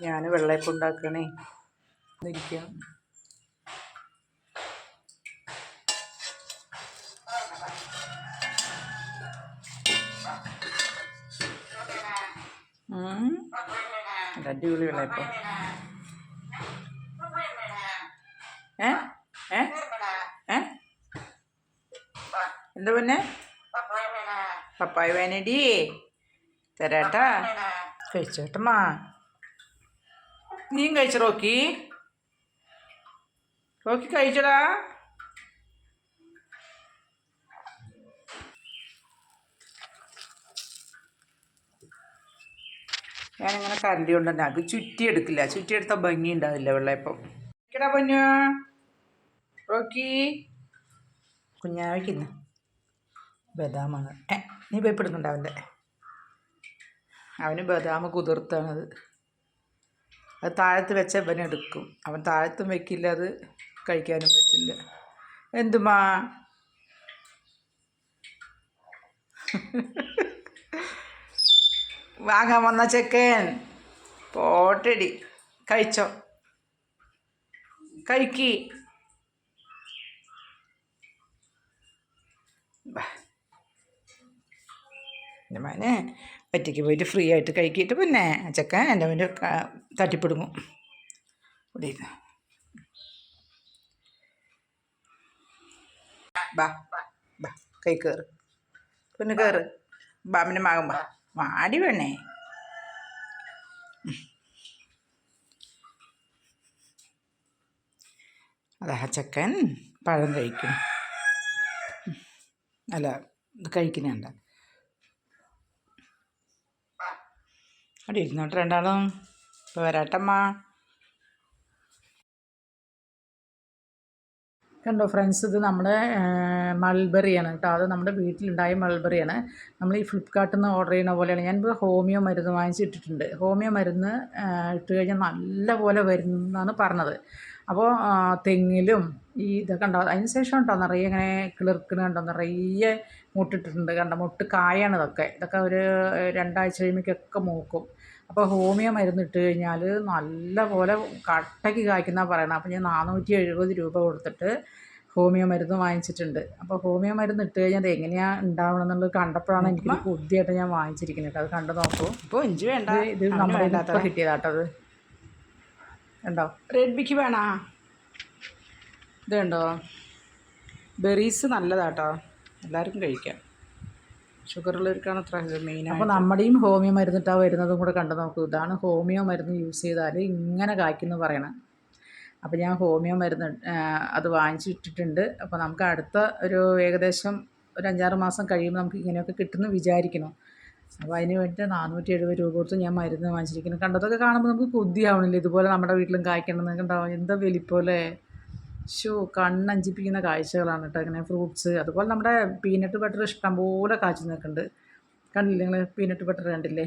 ഞാൻ വെള്ളയപ്പം ഉണ്ടാക്കണേ ഇരിക്കാം അടിപൊളി വെള്ളയപ്പം. ഏ? ഏ? എന്താ പിന്നെ? പപ്പായ വേനടി. തരാട്ടാ. കഴിച്ചോട്ടമ്മാ. നീയും കഴിച്ച റോക്കി? റോക്കി കഴിച്ചടാ. ഞാനിങ്ങനെ കരണ്ടി കൊണ്ട് തന്നെ അത് ചുറ്റിയെടുക്കില്ല. ചുറ്റിയെടുത്ത ഭംഗി ഉണ്ടാവില്ല വെള്ളയപ്പം. കേടാ പൊന്നു. റോക്കി. കുഞ്ഞാവയ്ക്കുന്നു ബദാമാണ്. നീ ഭയപ്പെടുന്നുണ്ട് അവന്റെ? അവന് ബദാം കുതിർത്താണത് അത് താഴത്ത് വെച്ച അവൻ എടുക്കും. അവൻ താഴത്തും വെക്കില്ല അത് കഴിക്കാനും പറ്റില്ല. എന്തുമാ? വാങ്ങാൻ വന്ന ചെക്കൻ. പോട്ടടി. കഴിച്ചോ. കഴിക്കി. എന്റെ മോനെ ഒറ്റയ്ക്ക് പോയിട്ട് ഫ്രീ ആയിട്ട് കഴിക്കിയിട്ട് പിന്നെ ചെക്കൻ എന്റെ മോന്റെ തട്ടിപ്പിടുങ്ങും. ഇവിടെ ബാ ബാ കൈ കയറ് പിന്നെ കയറ് ബാമിന്റെ മകൻ ബാ വാടി വേണേ അതാ ചെക്കൻ പഴം കഴിക്കും. അല്ല ഇത് കഴിക്കുന്നുണ്ട്. അവിടെ ഇരുന്നോട്ട് രണ്ടാളും. ഇപ്പോൾ വരാട്ടമ്മ. കണ്ടോ ഫ്രണ്ട്സ് ഇത് നമ്മുടെ മൾബറിയാണ് കേട്ടോ. അത് നമ്മുടെ വീട്ടിലുണ്ടായ മൾബറിയാണ്. നമ്മൾ ഈ ഫ്ലിപ്കാർട്ടിൽ നിന്ന് ഓർഡർ ചെയ്യുന്ന പോലെയാണ്. ഞാനിപ്പോൾ ഹോമിയോ മരുന്ന് വാങ്ങിച്ചിട്ടിട്ടുണ്ട്. ഹോമിയോ മരുന്ന് ഇട്ട് കഴിഞ്ഞാൽ നല്ല പോലെ വരുന്നതാണ് പറഞ്ഞത്. അപ്പോൾ തെങ്ങിലും ഈ ഇതൊക്കെ ഉണ്ടാവും അതിന് ശേഷം കേട്ടോ നിറയെ ഇങ്ങനെ കിളിർക്കണ കണ്ടോ? നിറയെ മുട്ടിട്ടിട്ടുണ്ട് കണ്ടോ? മുട്ട് കായാണ് ഇതൊക്കെ. ഇതൊക്കെ ഒരു രണ്ടാഴ്ച കഴിയുമ്പോഴേക്കൊക്കെ മൂക്കും. അപ്പോൾ ഹോമിയോ മരുന്ന് ഇട്ട് കഴിഞ്ഞാൽ നല്ല പോലെ കട്ടയ്ക്ക് കായ്ക്കുന്ന പറയണം. അപ്പോൾ ഞാൻ നാനൂറ്റി എഴുപത് രൂപ കൊടുത്തിട്ട് ഹോമിയോ മരുന്ന് വാങ്ങിച്ചിട്ടുണ്ട്. അപ്പോൾ ഹോമിയോ മരുന്ന് ഇട്ട് കഴിഞ്ഞാൽ അത് എങ്ങനെയാണ് ഉണ്ടാവണം എന്നുള്ളത് കണ്ടപ്പോഴാണ് എനിക്ക് ബുദ്ധിയായിട്ട് ഞാൻ വാങ്ങിച്ചിരിക്കുന്നത്. അത് കണ്ടു നോക്കൂ. ഇപ്പോൾ ഇഞ്ചി വേണ്ട. ഇത് നമ്മളെ നമ്മുടെ ഇപ്പോൾ കിട്ടിയതാട്ടോ അത്. ഉണ്ടോ? റെഡ് ബിക്ക് വേണോ ഇതുണ്ടോ ബെറീസ് നല്ലതാട്ടോ. എല്ലാവർക്കും കഴിക്കാം. ഷുഗറുള്ളവർക്കാണ് അത്ര മെയിൻ അപ്പോൾ നമ്മുടെയും ഹോമിയോ മരുന്നിട്ടാ വരുന്നതും കൂടെ കണ്ടു നോക്കൂ. ഇതാണ് ഹോമിയോ മരുന്ന് യൂസ് ചെയ്താൽ ഇങ്ങനെ കായ്ക്കുന്നു പറയണം. അപ്പോൾ ഞാൻ ഹോമിയോ മരുന്ന് അത് വാങ്ങിച്ചിട്ടിട്ടുണ്ട്. അപ്പോൾ നമുക്ക് അടുത്ത ഒരു ഏകദേശം ഒരു അഞ്ചാറ് മാസം കഴിയുമ്പോൾ നമുക്ക് ഇങ്ങനെയൊക്കെ കിട്ടുമെന്ന് വിചാരിക്കണം അപ്പോൾ അതിന് വേണ്ടിയിട്ട് നാനൂറ്റി എഴുപത് രൂപ കൊടുത്ത് ഞാൻ മരുന്ന് വാങ്ങിച്ചിരിക്കുന്നു. കണ്ടതൊക്കെ കാണുമ്പോൾ നമുക്ക് കൊതിയാവണില്ല. ഇതുപോലെ നമ്മുടെ വീട്ടിലും കായ്ക്കണമെന്നൊക്കെ ഉണ്ടാവും. എന്താ വലിപ്പോലെ ഷോ കണ്ണഞ്ചിപ്പിക്കുന്ന കാഴ്ചകളാണ് കേട്ടോ ഇങ്ങനെ ഫ്രൂട്ട്സ് അതുപോലെ നമ്മുടെ പീനട്ട് ബട്ടർ ഇഷ്ടംപോലെ കാച്ചു നിൽക്കുന്നുണ്ട്. കണ്ടില്ലേ നിങ്ങൾ പീനട്ട് ബട്ടർ കണ്ടില്ലേ?